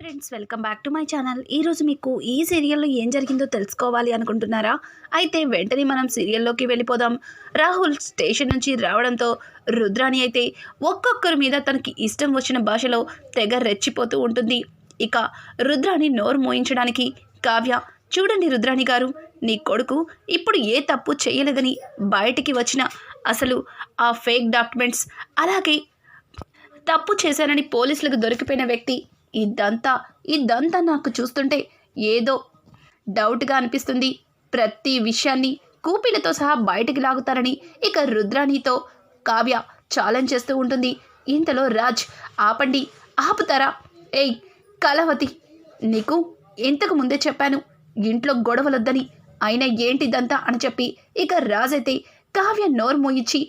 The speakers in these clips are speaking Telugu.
Friends welcome back to my channel. ఈరోజు మీకు ఈ సీరియల్లో ఏం జరిగిందో తెలుసుకోవాలి అనుకుంటున్నారా? అయితే వెంటనే మనం సీరియల్లోకి వెళ్ళిపోదాం. రాహుల్ స్టేషన్ నుంచి రావడంతో రుద్రాణి అయితే ఒక్కొక్కరి మీద తనకి ఇష్టం వచ్చిన భాషలో తెగ రెచ్చిపోతూ ఉంటుంది. ఇక రుద్రాణి నోరు మోయించడానికి కావ్య చూడండి రుద్రాణి గారు నీ కొడుకు ఇప్పుడు ఏ తప్పు చేయలేదని బయటికి వచ్చిన అసలు ఆ ఫేక్ డాక్యుమెంట్స్ అలాగే తప్పు చేశానని పోలీసులకు దొరికిపోయిన వ్యక్తి ఇదంతా ఇదంతా నాకు చూస్తుంటే ఏదో డౌట్గా అనిపిస్తుంది. ప్రతి విషయాన్ని కూపీలతో సహా బయటికి లాగుతారని ఇక రుద్రాణితో కావ్య ఛాలెంజ్ చేస్తూ ఉంటుంది. ఇంతలో రాజ్ ఆపండి ఆపుతారా? ఏయ్ కలవతి నీకు ఇంతకు ముందే చెప్పాను ఇంట్లో గొడవలొద్దని. అయినా ఏంటిదంతా అని చెప్పి ఇక రాజైతే కావ్య నోరు మోయించి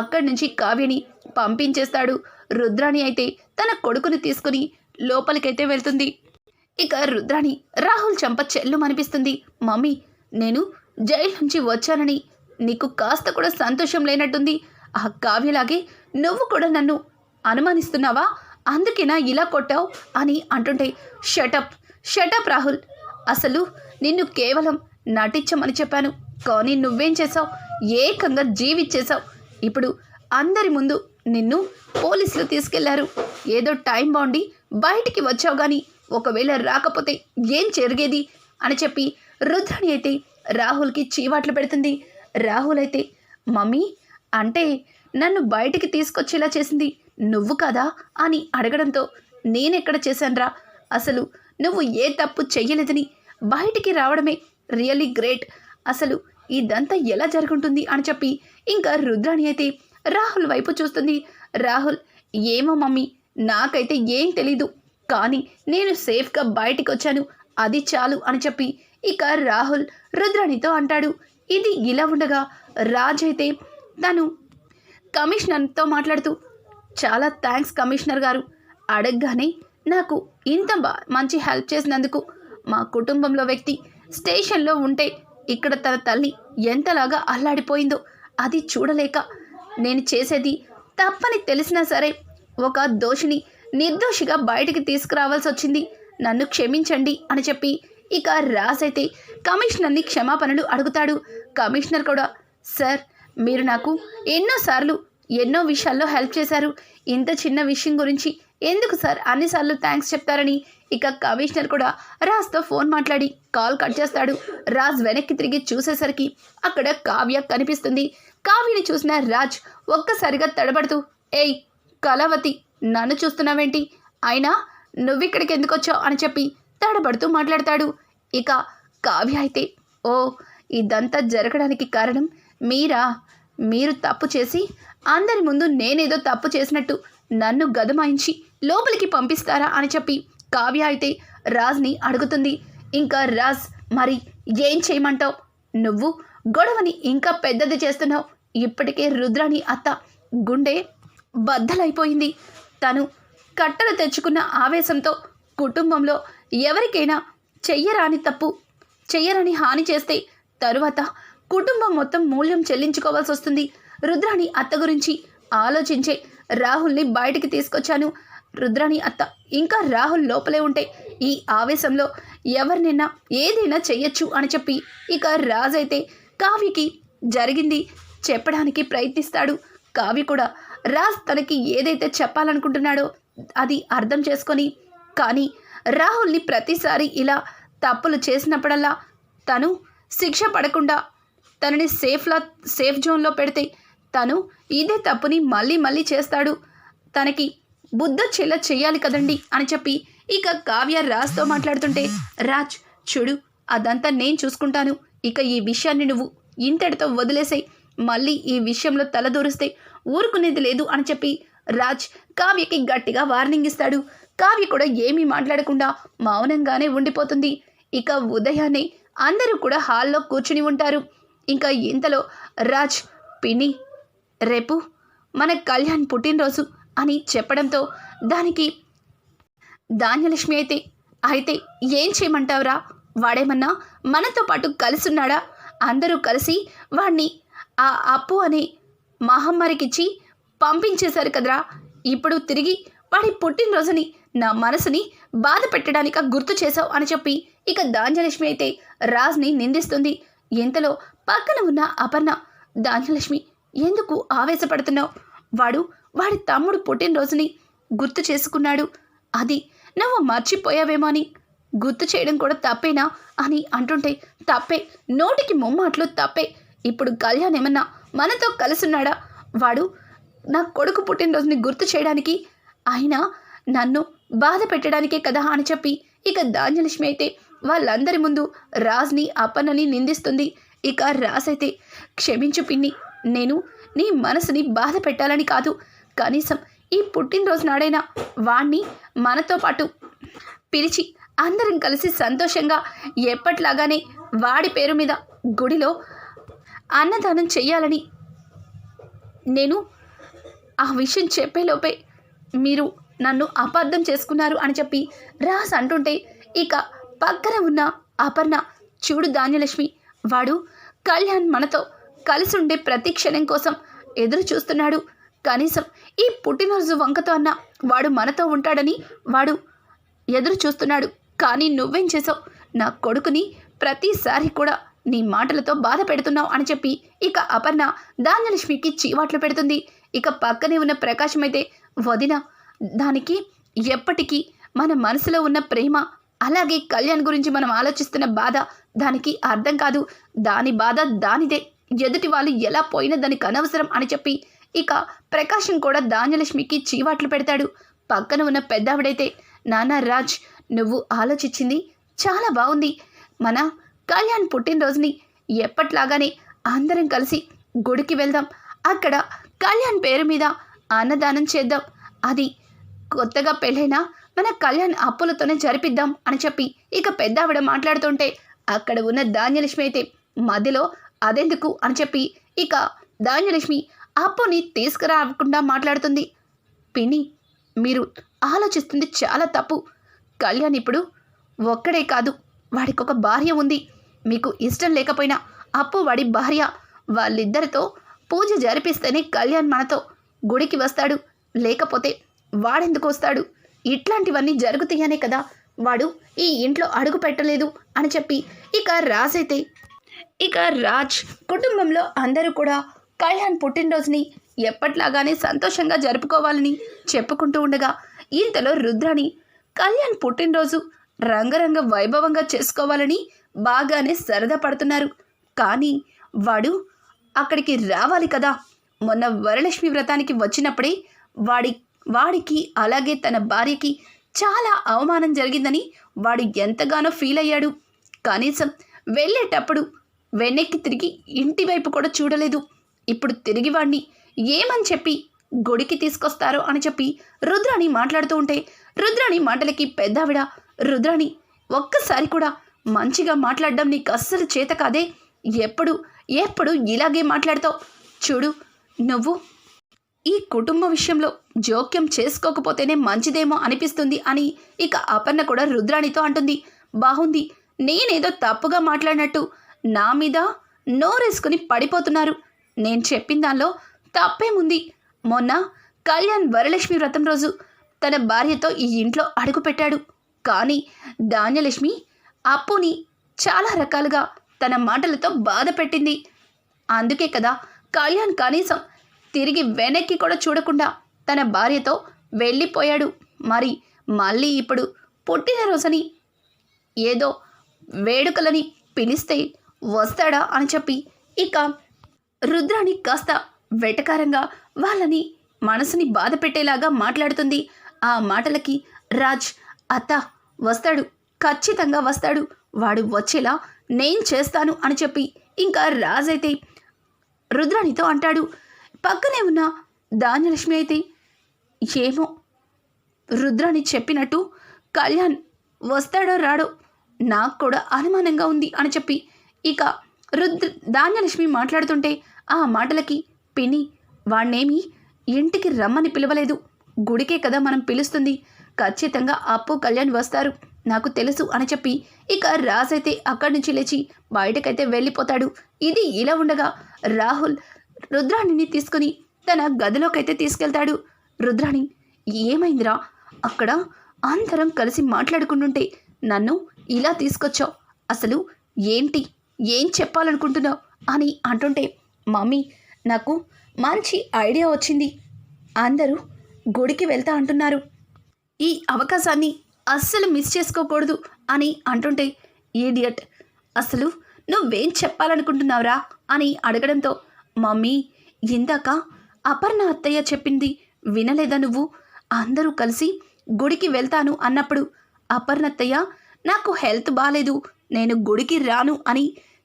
అక్కడి నుంచి కావ్యని పంపించేస్తాడు. రుద్రాణి అయితే తన కొడుకుని తీసుకుని లోపలికైతే వెళ్తుంది. ఇక రుద్రాణి రాహుల్ చంప చెల్లు అనిపిస్తుంది మమ్మీ నేను జైలు నుంచి వచ్చానని. నీకు కాస్త కూడా సంతోషం లేనట్టుంది. ఆ కావ్యలాగే నువ్వు కూడా నన్ను అనుమానిస్తున్నావా? అందుకేనా ఇలా కొట్టావు అని అంటుంటే షటప్ షటప్ రాహుల్. అసలు నిన్ను కేవలం నటించమని చెప్పాను. కానీ నువ్వేం చేసావు ఏకంగా జీవిచ్చేశావు. ఇప్పుడు అందరి ముందు నిన్ను పోలీసులు తీసుకెళ్ళారు. ఏదో టైం బాగుండి బయటికి వచ్చావు కానీ ఒకవేళ రాకపోతే ఏం జరిగేది? అని చెప్పి రుద్రాణి అయితే రాహుల్కి చీవాట్లు పెడుతుంది. రాహుల్ అయితే మమ్మీ అంటే నన్ను బయటికి తీసుకొచ్చేలా చేసింది నువ్వు కదా? అని అడగడంతో నేనెక్కడ చేశానురా అసలు నువ్వు ఏ తప్పు చెయ్యలేదని బయటికి రావడమే రియల్లీ గ్రేట్. అసలు ఇదంతా ఎలా జరుగుంటుంది? అని చెప్పి ఇంకా రుద్రాణి అయితే రాహుల్ వైపు చూస్తుంది. రాహుల్ ఏమో మమ్మీ నాకైతే ఏం తెలీదు. కానీ నేను సేఫ్గా బయటికి వచ్చాను అది చాలు అని చెప్పి ఇక రాహుల్ రుద్రాణితో అంటాడు. ఇది ఇలా ఉండగా రాజ్ అయితే తను కమిషనర్తో మాట్లాడుతూ చాలా థ్యాంక్స్ కమిషనర్ గారు. అడగగానే నాకు ఇంత బా మంచి హెల్ప్ చేసినందుకు. మా కుటుంబంలో వ్యక్తి స్టేషన్లో ఉంటే ఇక్కడ తన తల్లి ఎంతలాగా అల్లాడిపోయిందో అది చూడలేక నేను చేసేది తప్పని తెలిసినా సరే ఒక దోషిని నిర్దోషిగా బయటికి తీసుకురావాల్సి వచ్చింది. నన్ను క్షమించండి అని చెప్పి ఇక రాజ్ అయితే కమిషనర్ని క్షమాపణలు అడుగుతాడు. కమిషనర్ కూడా సార్ మీరు నాకు ఎన్నోసార్లు ఎన్నో విషయాల్లో హెల్ప్ చేశారు. ఇంత చిన్న విషయం గురించి ఎందుకు సార్ అన్నిసార్లు థ్యాంక్స్ చెప్తారని? ఇక కమిషనర్ కూడా రాజ్తో ఫోన్ మాట్లాడి కాల్ కట్ చేస్తాడు. రాజ్ వెనక్కి తిరిగి చూసేసరికి అక్కడ కావ్య కనిపిస్తుంది. కావ్యని చూసిన రాజ్ ఒక్కసారిగా తడబడుతూ ఏయ్ కళావతి నన్ను చూస్తున్నావేంటి? అయినా నువ్విక్కడికి ఎందుకు వచ్చావు అని చెప్పి తడబడుతూ మాట్లాడతాడు. ఇక కావ్య అయితే ఓ ఇదంతా జరగడానికి కారణం మీరా? మీరు తప్పు చేసి అందరి ముందు నేనేదో తప్పు చేసినట్టు నన్ను గదమాయించి లోపలికి పంపిస్తారా అని చెప్పి కావ్య అయితే రాజ్ని అడుగుతుంది. ఇంకా రాజ్ మరి ఏం చేయమంటావు? నువ్వు గొడవని ఇంకా పెద్దది చేస్తున్నావు. ఇప్పటికే రుద్రాని అత్త గుండె బద్దలైపోయింది. తను కట్టలు తెచ్చుకున్న ఆవేశంతో కుటుంబంలో ఎవరికైనా చెయ్యరాని తప్పు చెయ్యరని హాని చేస్తే తరువాత కుటుంబం మొత్తం మూల్యం చెల్లించుకోవాల్సి వస్తుంది. రుద్రాణి అత్త గురించి ఆలోచించే రాహుల్ని బయటికి తీసుకొచ్చాను. రుద్రాణి అత్త ఇంకా రాహుల్ లోపలే ఉంటే ఈ ఆవేశంలో ఎవరినైనా ఏదైనా చెయ్యొచ్చు అని చెప్పి ఇక రాజైతే కావ్యకి జరిగింది చెప్పడానికి ప్రయత్నిస్తాడు. కావ్య కూడా రాజ్ తనకి ఏదైతే చెప్పాలనుకుంటున్నాడో అది అర్థం చేసుకొని కానీ రాహుల్ని ప్రతిసారి ఇలా తప్పులు చేసినప్పుడల్లా తను శిక్ష పడకుండా తనని సేఫ్లా సేఫ్ జోన్లో పెడితే తను ఇదే తప్పుని మళ్ళీ మళ్ళీ చేస్తాడు. తనకి బుద్ధ చెల్ల చేయాలి కదండి అని చెప్పి ఇక కావ్య రాజ్తో మాట్లాడుతుంటే రాజ్ చూడు అదంతా నేను చూసుకుంటాను. ఇక ఈ విషయాన్ని నువ్వు ఇంతటితో వదిలేసాయి. మళ్ళీ ఈ విషయంలో తలదూరిస్తే ఊరుకునేది లేదు అని చెప్పి రాజ్ కావ్యకి గట్టిగా వార్నింగ్ ఇస్తాడు. కావ్య కూడా ఏమీ మాట్లాడకుండా మౌనంగానే ఉండిపోతుంది. ఇక ఉదయాన్నే అందరూ కూడా హాల్లో కూర్చుని ఉంటారు. ఇంకా ఇంతలో రాజ్ పిన్ని రేపు మన కళ్యాణ్ పుట్టినరోజు అని చెప్పడంతో దానికి ధాన్యలక్ష్మి అయితే అయితే ఏం చేయమంటావురా? వాడేమన్నా మనతో పాటు కలిసున్నాడా? అందరూ కలిసి వాణ్ణి ఆ అప్పు అనే మహమ్మారికిచ్చి పంపించేశారు కదరా. ఇప్పుడు తిరిగి వాడి పుట్టినరోజుని నా మనసుని బాధ పెట్టడానిక గుర్తు చేశావు అని చెప్పి ఇక దాంజలక్ష్మి అయితే రాజ్ని నిందిస్తుంది. ఇంతలో పక్కన ఉన్న అపర్ణ దాంజలక్ష్మి ఎందుకు ఆవేశపడుతున్నావు? వాడు వాడి తమ్ముడు పుట్టినరోజుని గుర్తు చేసుకున్నాడు. అది నువ్వు మర్చిపోయావేమో అని గుర్తు చేయడం కూడా తప్పేనా? అని అంటుంటే తప్పే. నోటికి ముమ్మాట్లు తప్పే. ఇప్పుడు కళ్యాణ్ ఏమన్నా మనతో కలిసున్నాడా? వాడు నా కొడుకు పుట్టినరోజుని గుర్తు చేయడానికి ఆయన నన్ను బాధ పెట్టడానికే కదా అని చెప్పి ఇక ధాన్యలక్ష్మి అయితే వాళ్ళందరి ముందు రాజ్ని అప్పన్నని నిందిస్తుంది. ఇక రాజ్ అయితే క్షమించు పిన్ని నేను నీ మనసుని బాధ పెట్టాలని కాదు. కనీసం ఈ పుట్టినరోజు నాడైనా వాణ్ణి మనతో పాటు పిలిచి అందరం కలిసి సంతోషంగా ఎప్పట్లాగానే వాడి పేరు మీద గుడిలో అన్నదానం చెయ్యాలని. నేను ఆ విషయం చెప్పేలోపే మీరు నన్ను అపార్థం చేసుకున్నారు అని చెప్పి రాస్ అంటుంటే ఇక పక్కన ఉన్న అపర్ణ చూడు ధాన్యలక్ష్మి వాడు కళ్యాణ్ మనతో కలిసి ఉండే ప్రతి క్షణం కోసం ఎదురు చూస్తున్నాడు. కనీసం ఈ పుట్టినరోజు వంకతో అన్న వాడు మనతో ఉంటాడని వాడు ఎదురు చూస్తున్నాడు. కానీ నువ్వేం చేసావు నా కొడుకుని ప్రతిసారి కూడా నీ మాటలతో బాధ పెడుతున్నావు అని చెప్పి ఇక అపర్ణ ధాన్యలక్ష్మికి చీవాట్లు పెడుతుంది. ఇక పక్కనే ఉన్న ప్రకాశం అయితే వదిన దానికి ఎప్పటికీ మన మనసులో ఉన్న ప్రేమ అలాగే కళ్యాణ్ గురించి మనం ఆలోచిస్తున్న బాధ దానికి అర్థం కాదు. దాని బాధ దానిదే. ఎదుటి వాళ్ళు ఎలా పోయినా దానికి అనవసరం అని చెప్పి ఇక ప్రకాశం కూడా ధాన్యలక్ష్మికి చీవాట్లు పెడతాడు. పక్కన ఉన్న పెద్దావిడైతే నాన్న రాజ్ నువ్వు ఆలోచించింది చాలా బాగుంది. మన కళ్యాణ్ పుట్టినరోజుని ఎప్పట్లాగానే అందరం కలిసి గుడికి వెళ్దాం. అక్కడ కళ్యాణ్ పేరు మీద అన్నదానం చేద్దాం. అది కొత్తగా పెళ్ళైనా మన కళ్యాణ్ అప్పులతోనే జరిపిద్దాం అని చెప్పి ఇక పెద్ద ఆవిడ మాట్లాడుతుంటే అక్కడ ఉన్న ధాన్యలక్ష్మి అయితే మధ్యలో అదెందుకు అని చెప్పి ఇక ధాన్యలక్ష్మి అప్పుని తీసుకురాకుండా మాట్లాడుతుంది. పిన్ని మీరు ఆలోచిస్తుంది చాలా తప్పు. కళ్యాణ్ ఇప్పుడు ఒక్కడే కాదు వాడికి ఒక భార్య ఉంది. మీకు ఇష్టం లేకపోయినా అప్పు వాడి భార్య వాళ్ళిద్దరితో పూజ జరిపిస్తేనే కళ్యాణ్ మనతో గుడికి వస్తాడు. లేకపోతే వాడెందుకు వస్తాడు? ఇట్లాంటివన్నీ జరుగుతాయనే కదా. వాడు ఈ ఇంట్లో అడుగు పెట్టలేదు అని చెప్పి ఇక రాజ్ అయితే ఇక రాజ్ కుటుంబంలో అందరూ కూడా కళ్యాణ్ పుట్టినరోజుని ఎప్పట్లాగానే సంతోషంగా జరుపుకోవాలని చెప్పుకుంటూ ఉండగా ఇంతలో రుద్రాని కళ్యాణ్ పుట్టినరోజు రంగరంగ వైభవంగా చేసుకోవాలని బాగానే సరదా పడుతున్నారు. కానీ వాడు అక్కడికి రావాలి కదా. మొన్న వరలక్ష్మి వ్రతానికి వచ్చినప్పుడే వాడి వాడికి అలాగే తన భార్యకి చాలా అవమానం జరిగిందని వాడు ఎంతగానో ఫీల్ అయ్యాడు. కనీసం వెళ్ళేటప్పుడు వెనక్కి తిరిగి ఇంటి వైపు కూడా చూడలేదు. ఇప్పుడు తిరిగి వాడిని ఏమని చెప్పి గుడికి తీసుకొస్తారో అని చెప్పి రుద్రాణి మాట్లాడుతూ ఉంటే రుద్రాణి మాటలకి పెద్దావిడ రుద్రాణి ఒక్కసారి కూడా మంచిగా మాట్లాడడం నీకు అస్సలు చేత కాదే. ఎప్పుడు ఎప్పుడు ఇలాగే మాట్లాడతావు? చూడు నువ్వు ఈ కుటుంబ విషయంలో జోక్యం చేసుకోకపోతేనే మంచిదేమో అనిపిస్తుంది అని ఇక అపర్ణ కూడా రుద్రాణితో అంటుంది. బాగుంది నేనేదో తప్పుగా మాట్లాడినట్టు నా మీద నోరేసుకుని పడిపోతున్నారు. నేను చెప్పిన దానిలో తప్పేముంది? మొన్న కళ్యాణ్ వరలక్ష్మి వ్రతం రోజు తన భార్యతో ఈ ఇంట్లో అడుగుపెట్టాడు. కానీ ధాన్యలక్ష్మి అప్పుని చాలా రకాలుగా తన మాటలతో బాధ పెట్టింది. అందుకే కదా కళ్యాణ్ కనీసం తిరిగి వెనక్కి కూడా చూడకుండా తన భార్యతో వెళ్ళిపోయాడు. మరి మళ్ళీ ఇప్పుడు పుట్టినరోజని ఏదో వేడుకలని పిలిస్తే వస్తాడా అని చెప్పి ఇక రుద్రాణి కాస్త వెటకారంగా వాళ్ళని మనసుని బాధ పెట్టేలాగా మాట్లాడుతుంది. ఆ మాటలకి రాజ్ అత్త వస్తాడు. ఖచ్చితంగా వస్తాడు. వాడు వచ్చేలా నేను చేస్తాను అని చెప్పి ఇంకా రాజ్ అయితే రుద్రాణితో అంటాడు. పక్కనే ఉన్న ధాన్యలక్ష్మి అయితే ఏమో రుద్రాణి చెప్పినట్టు కళ్యాణ్ వస్తాడో రాడో నాకు కూడా అనుమానంగా ఉంది అని చెప్పి ఇక రుద్ర ధాన్యలక్ష్మి మాట్లాడుతుంటే ఆ మాటలకి పిని వాణ్ణేమి ఇంటికి రమ్మని పిలవలేదు. గుడికే కదా మనం పిలుస్తుంది. ఖచ్చితంగా అప్పు కళ్యాణ్ వస్తారు. నాకు తెలుసు అని చెప్పి ఇక రాజ్ అయితే అక్కడి నుంచి లేచి బయటకైతే వెళ్ళిపోతాడు. ఇది ఇలా ఉండగా రాహుల్ రుద్రాణిని తీసుకుని తన గదిలోకైతే తీసుకెళ్తాడు. రుద్రాణి ఏమైందిరా? అక్కడ అందరం కలిసి మాట్లాడుకుంటుంటే నన్ను ఇలా తీసుకొచ్చావు. అసలు ఏంటి? ఏం చెప్పాలనుకుంటున్నావు? అని అంటుంటే మమ్మీ నాకు మంచి ఐడియా వచ్చింది. అందరూ గుడికి వెళ్తా అంటున్నారు. ఈ అవకాశాన్ని అస్సలు మిస్ చేసుకోకూడదు అని అంటుంటే ఈడియట్ అసలు నువ్వేం చెప్పాలనుకుంటున్నావురా? అని అడగడంతో మమ్మీ ఇందాక అపర్ణ అత్తయ్య చెప్పింది వినలేదా నువ్వు? అందరూ కలిసి గుడికి వెళ్తాను అన్నప్పుడు అపర్ణ అత్తయ్య నాకు హెల్త్ బాగాలేదు నేను గుడికి రాను అని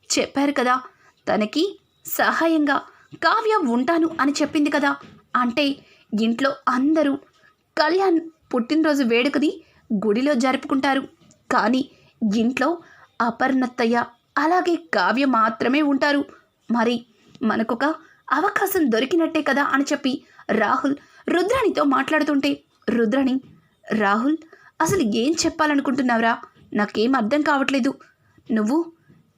చెప్పారు కదా. తనకి సహాయంగా కావ్య ఉంటాను అని చెప్పింది కదా. అంటే ఇంట్లో అందరూ కళ్యాణ్ పుట్టినరోజు వేడుకని గుడిలో జరుపుకుంటారు. కానీ ఇంట్లో అపర్ణత్తయ్య అలాగే కావ్య మాత్రమే ఉంటారు. మరి మనకొక అవకాశం దొరికినట్టే కదా అని చెప్పి రాహుల్ రుద్రాణితో మాట్లాడుతుంటే రుద్రాణి రాహుల్ అసలు ఏం చెప్పాలనుకుంటున్నావురా? నాకేం అర్థం కావట్లేదు. నువ్వు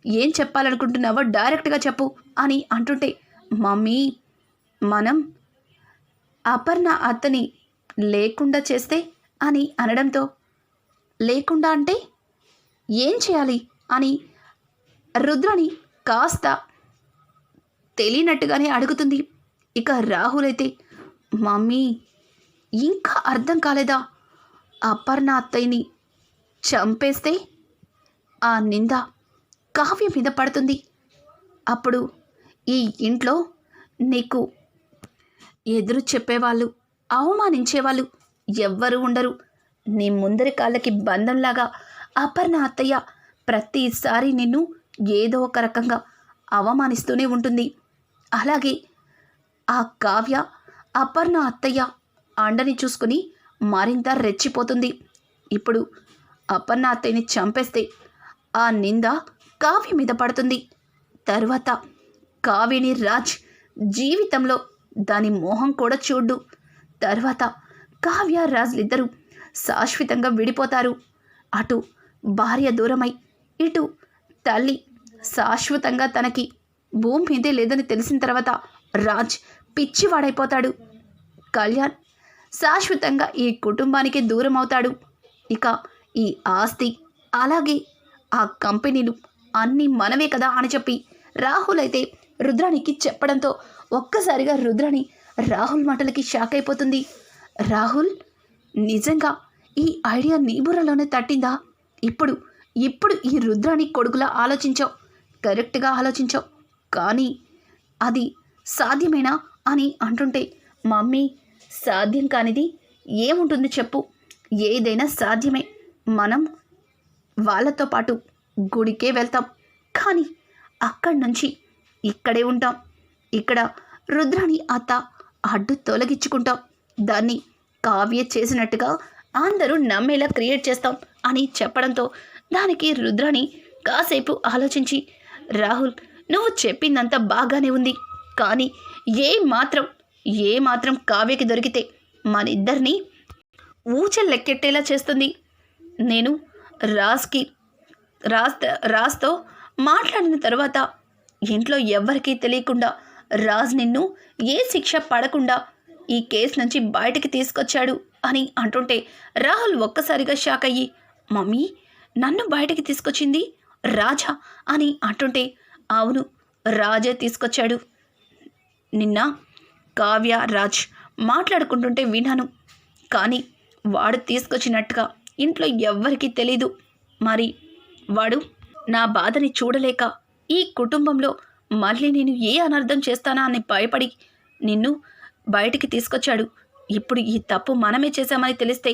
ఏం చెప్పాలనుకుంటున్నావో డైరెక్ట్గా చెప్పు అని అంటుంటే మమ్మీ మనం అపర్ణ అత్తని లేకుండా చేస్తే అని అనడంతో లేకుండా అంటే ఏం చేయాలి అని రుద్రని కాస్త తెలియనట్టుగానే అడుగుతుంది. ఇక రాహుల్ అయితే మమ్మీ ఇంకా అర్థం కాలేదా? అపర్ణ అత్తయ్యని చంపేస్తే ఆ నింద కావ్య మీద పడుతుంది. అప్పుడు ఈ ఇంట్లో నీకు ఎదురు చెప్పేవాళ్ళు అవమానించేవాళ్ళు ఎవ్వరూ ఉండరు. నీ ముందరి కాళ్ళకి బంధంలాగా అపర్ణ అత్తయ్య ప్రతిసారి నిన్ను ఏదో ఒక రకంగా అవమానిస్తూనే ఉంటుంది. అలాగే ఆ కావ్య అపర్ణ అత్తయ్య అండని చూసుకుని మరింత రెచ్చిపోతుంది. ఇప్పుడు అపర్ణ అత్తయ్యని చంపేస్తే ఆ నింద కావ్య మీద పడుతుంది. తర్వాత కావ్యని రాజ్ జీవితంలో దాని మోహం కూడా చూడు తర్వాత కావ్య రాజులిద్దరూ శాశ్వతంగా విడిపోతారు. అటు భార్య దూరమై ఇటు తల్లి శాశ్వతంగా తనకి భూమి మీదే లేదని తెలిసిన తర్వాత రాజ్ పిచ్చివాడైపోతాడు. కళ్యాణ్ శాశ్వతంగా ఈ కుటుంబానికి దూరం అవుతాడు ఇక ఈ ఆస్తి అలాగే ఆ కంపెనీలు అన్నీ మనమే కదా అని చెప్పి రాహుల్ అయితే రుద్రానికి చెప్పడంతో ఒక్కసారిగా రుద్రాని రాహుల్ మాటలకి షాక్ అయిపోతుంది. రాహుల్ నిజంగా ఈ ఐడియా నీ బుర్రలోనే తట్టిందా? ఇప్పుడు ఇప్పుడు ఈ రుద్రాని కొడుకులా ఆలోచించావు. కరెక్ట్గా ఆలోచించావు. కానీ అది సాధ్యమేనా అని అంటుంటే మమ్మీ సాధ్యం కానిది ఏముంటుంది చెప్పు. ఏదైనా సాధ్యమే. మనం వాళ్ళతో పాటు గుడికే వెళ్తాం. కానీ అక్కడి నుంచి ఇక్కడే ఉంటాం. ఇక్కడ రుద్రాణి అత్త అడ్డు తొలగించుకుంటాం. దాన్ని కావ్య చేసినట్టుగా అందరూ నమ్మేలా క్రియేట్ చేస్తాం అని చెప్పడంతో దానికి రుద్రని కాసేపు ఆలోచించి రాహుల్ నువ్వు చెప్పిందంతా బాగానే ఉంది. కానీ ఏ మాత్రం ఏ మాత్రం కావ్యకి దొరికితే మన ఇద్దరిని ఊచలెక్కెట్టేలా చేస్తుంది. నేను రాజ్కి రాజ్ రాజ్తో మాట్లాడిన తర్వాత ఇంట్లో ఎవ్వరికీ తెలియకుండా రాజ్ నిన్ను ఏ శిక్ష పడకుండా ఈ కేసు నుంచి బయటికి తీసుకొచ్చాడు అని అంటుంటే రాహుల్ ఒక్కసారిగా షాక్ అయ్యి మమ్మీ నన్ను బయటికి తీసుకొచ్చింది రాజా అని అంటుంటే అవును రాజే తీసుకొచ్చాడు. నిన్న కావ్య రాజ్ మాట్లాడుకుంటుంటే విన్నాను. కానీ వాడు తీసుకొచ్చినట్టుగా ఇంట్లో ఎవ్వరికీ తెలీదు. మరి వాడు నా బాధని చూడలేక ఈ కుటుంబంలో మళ్ళీ నేను ఏ అనర్థం చేస్తానా అని భయపడి నిన్ను బయటికి తీసుకొచ్చాడు. ఇప్పుడు ఈ తప్పు మనమే చేశామని తెలిస్తే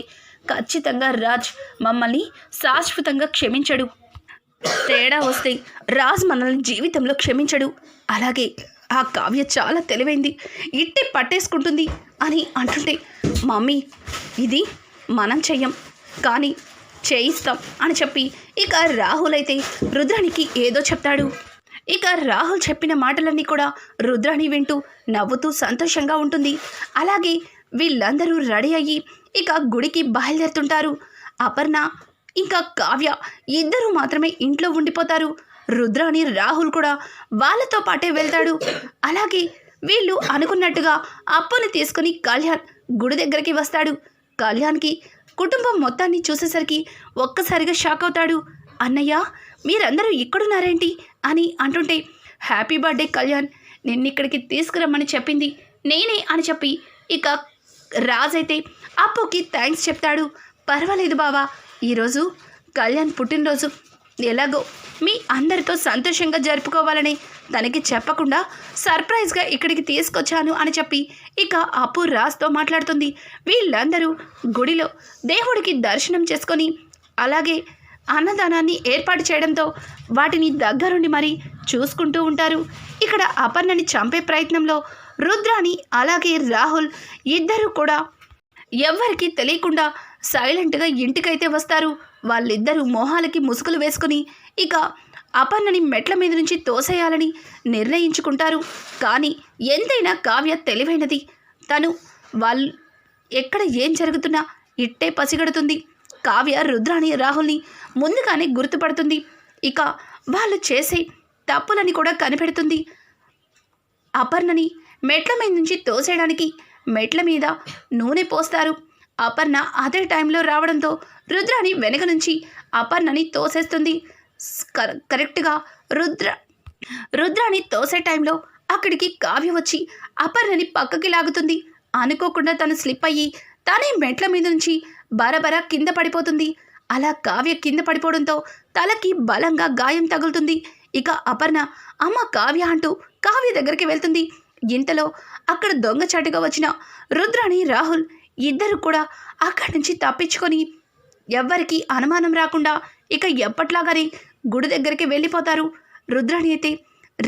ఖచ్చితంగా రాజ్ మమ్మల్ని శాశ్వతంగా క్షమించడు. తేడా వస్తే రాజ్ మనల్ని జీవితంలో క్షమించడు. అలాగే ఆ కావ్య చాలా తెలివైంది. ఇట్టే పట్టేసుకుంటుంది అని అంటుంటే మమ్మీ ఇది మనం చెయ్యం. కానీ చేయిస్తాం అని చెప్పి ఇక రాహుల్ అయితే రుద్రానికి ఏదో చెప్తాడు. ఇక రాహుల్ చెప్పిన మాటలన్నీ కూడా రుద్రాణి వింటూ నవ్వుతూ సంతోషంగా ఉంటుంది. అలాగే వీళ్ళందరూ రెడీ అయ్యి ఇక గుడికి బయలుదేరుతుంటారు. అపర్ణ ఇంకా కావ్య ఇద్దరు మాత్రమే ఇంట్లో ఉండిపోతారు. రుద్రాణి రాహుల్ కూడా వాళ్ళతో పాటే వెళ్తాడు. అలాగే వీళ్ళు అనుకున్నట్టుగా అప్పుని తీసుకుని కళ్యాణ్ గుడి దగ్గరికి వస్తాడు. కళ్యాణ్కి కుటుంబం మొత్తాన్ని చూసేసరికి ఒక్కసారిగా షాక్ అవుతాడు. అన్నయ్య మీరందరూ ఇక్కడున్నారేంటి? అని అంటుంటే హ్యాపీ బర్త్డే కళ్యాణ్ నిన్నిక్కడికి తీసుకురమ్మని చెప్పింది నేనే అని చెప్పి ఇక రాజైతే అప్పుకి థ్యాంక్స్ చెప్తాడు. పర్వాలేదు బావా ఈరోజు కళ్యాణ్ పుట్టినరోజు. ఎలాగో మీ అందరితో సంతోషంగా జరుపుకోవాలని తనకి చెప్పకుండా సర్ప్రైజ్గా ఇక్కడికి తీసుకొచ్చాను అని చెప్పి ఇక అప్పు రాజ్తో మాట్లాడుతుంది. వీళ్ళందరూ గుడిలో దేవుడికి దర్శనం చేసుకొని అలాగే అన్నదానాన్ని ఏర్పాటు చేయడంతో వాటిని దగ్గరుండి మరీ చూసుకుంటూ ఉంటారు. ఇక్కడ అపర్ణని చంపే ప్రయత్నంలో రుద్రాని అలాగే రాహుల్ ఇద్దరు కూడా ఎవ్వరికీ తెలియకుండా సైలెంట్గా ఇంటికైతే వస్తారు. వాళ్ళిద్దరూ మొహాలకి ముసుగులు వేసుకుని ఇక అపర్ణని మెట్ల మీద నుంచి తోసేయాలని నిర్ణయించుకుంటారు. కానీ ఎంతైనా కావ్య తెలివైనది. తను వాళ్ళు ఎక్కడ ఏం జరుగుతున్నా ఇట్టే పసిగడుతుంది. కావ్య రుద్రాని రాహుల్ని ముందుగానే గుర్తుపడుతుంది. ఇక వాళ్ళు చేసే తప్పులని కూడా కనిపెడుతుంది. అపర్ణని మెట్ల మీద నుంచి తోసేయడానికి మెట్ల మీద నూనె పోస్తారు. అపర్ణ అదే టైంలో రావడంతో రుద్రాని వెనక నుంచి అపర్ణని తోసేస్తుంది. కరెక్ట్గా రుద్ర రుద్రాని తోసే టైంలో అక్కడికి కావ్య వచ్చి అపర్ణని పక్కకి లాగుతుంది. అనుకోకుండా తను స్లిప్ అయ్యి తనే మెట్ల మీద నుంచి బరబర కింద పడిపోతుంది. అలా కావ్య కింద పడిపోవడంతో తలకి బలంగా గాయం తగులుతుంది. ఇక అపర్ణ అమ్మ కావ్య అంటూ కావ్య దగ్గరికి వెళ్తుంది. ఇంతలో అక్కడ దొంగచాటుగా వచ్చిన రుద్రాణి రాహుల్ ఇద్దరు కూడా అక్కడి నుంచి తప్పించుకొని ఎవ్వరికి అనుమానం రాకుండా ఇక ఎప్పట్లాగానే గుడి దగ్గరికి వెళ్ళిపోతారు. రుద్రాణి అయితే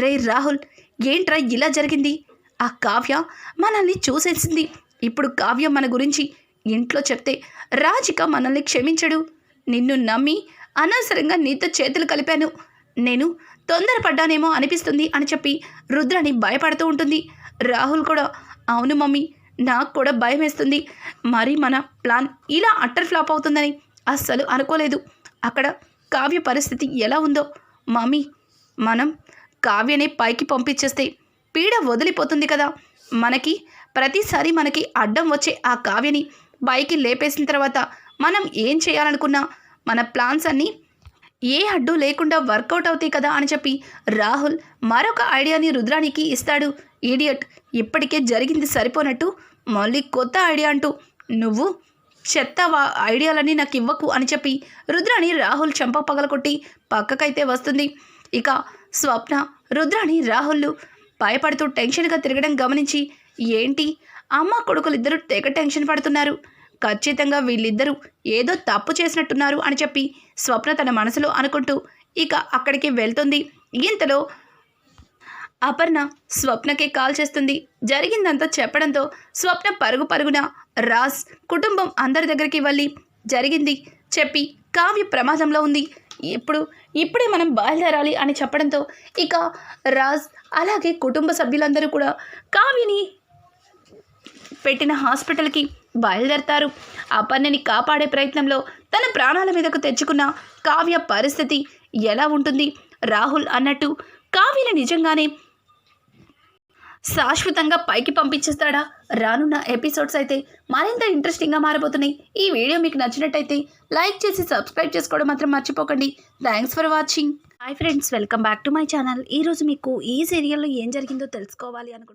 రే రాహుల్ ఏంట్రా ఇలా జరిగింది? ఆ కావ్య మనల్ని చూసేసింది. ఇప్పుడు కావ్య మన గురించి ఇంట్లో చెప్తే రాజిక మనల్ని క్షమించడు. నిన్ను నమ్మి అనవసరంగా నీతో చేతులు కలిపాను. నేను తొందరపడ్డానేమో అనిపిస్తుంది అని చెప్పి రుద్రాని భయపడుతూ ఉంటుంది. రాహుల్ కూడా అవును మమ్మీ నాకు కూడా భయం వేస్తుంది. మరి మన ప్లాన్ ఇలా అట్టర్ ఫ్లాప్ అవుతుందని అస్సలు అనుకోలేదు. అక్కడ కావ్య పరిస్థితి ఎలా ఉందో. మమ్మీ మనం కావ్యని పైకి పంపించేస్తే పీడ వదిలిపోతుంది కదా. మనకి ప్రతిసారి మనకి అడ్డం వచ్చే ఆ కావ్యని పైకి లేపేసిన తర్వాత మనం ఏం చేయాలనుకున్నా మన ప్లాన్స్ అన్నీ ఏ అడ్డు లేకుండా వర్కౌట్ అవుతాయి కదా అని చెప్పి రాహుల్ మరొక ఐడియాని రుద్రానికి ఇస్తాడు. ఈడియట్ ఇప్పటికే జరిగింది సరిపోనట్టు మళ్ళీ కొత్త ఐడియా అంటూ నువ్వు చెత్త వా- ఐడియాలన్నీ నాకు ఇవ్వకు అని చెప్పి రుద్రాని రాహుల్ చెంప పగలకొట్టి పక్కకైతే వస్తుంది. ఇక స్వప్న రుద్రాని రాహుల్ భయపడుతూ టెన్షన్గా తిరగడం గమనించి ఏంటి? అమ్మ కొడుకులిద్దరూ తెగ టెన్షన్ పడుతున్నారు. ఖచ్చితంగా వీళ్ళిద్దరూ ఏదో తప్పు చేసినట్టున్నారు అని చెప్పి స్వప్న తన మనసులో అనుకుంటూ ఇక అక్కడికి వెళ్తుంది. ఇంతలో అపర్ణ స్వప్నకే కాల్ చేస్తుంది. జరిగిందంతా చెప్పడంతో స్వప్న పరుగు పరుగున రాజ్ కుటుంబం అందరి దగ్గరికి వెళ్ళి జరిగింది చెప్పి కావ్య ప్రమాదంలో ఉంది. ఇప్పుడు ఇప్పుడే మనం బయలుదేరాలి అని చెప్పడంతో ఇక రాజ్ అలాగే కుటుంబ సభ్యులందరూ కూడా కావ్యని పెట్టిన హాస్పిటల్కి బయలుదేరతారు. అపర్ణని కాపాడే ప్రయత్నంలో తన ప్రాణాల మీదకు తెచ్చుకున్న కావ్య పరిస్థితి ఎలా ఉంటుంది? రాహుల్ అన్నట్టు కావ్యని నిజంగానే శాశ్వతంగా పైకి పంపించేస్తాడా? రానున్న ఎపిసోడ్స్ అయితే మరింత ఇంట్రెస్టింగ్గా మారబోతున్నాయి. ఈ వీడియో మీకు నచ్చినట్టయితే లైక్ చేసి సబ్స్క్రైబ్ చేసుకోవడం మాత్రం మర్చిపోకండి. Thanks for watching. Hi friends welcome back to my channel. ఈరోజు మీకు ఈ సీరియల్లో ఏం జరిగిందో తెలుసుకోవాలి అనుకుంటున్నాను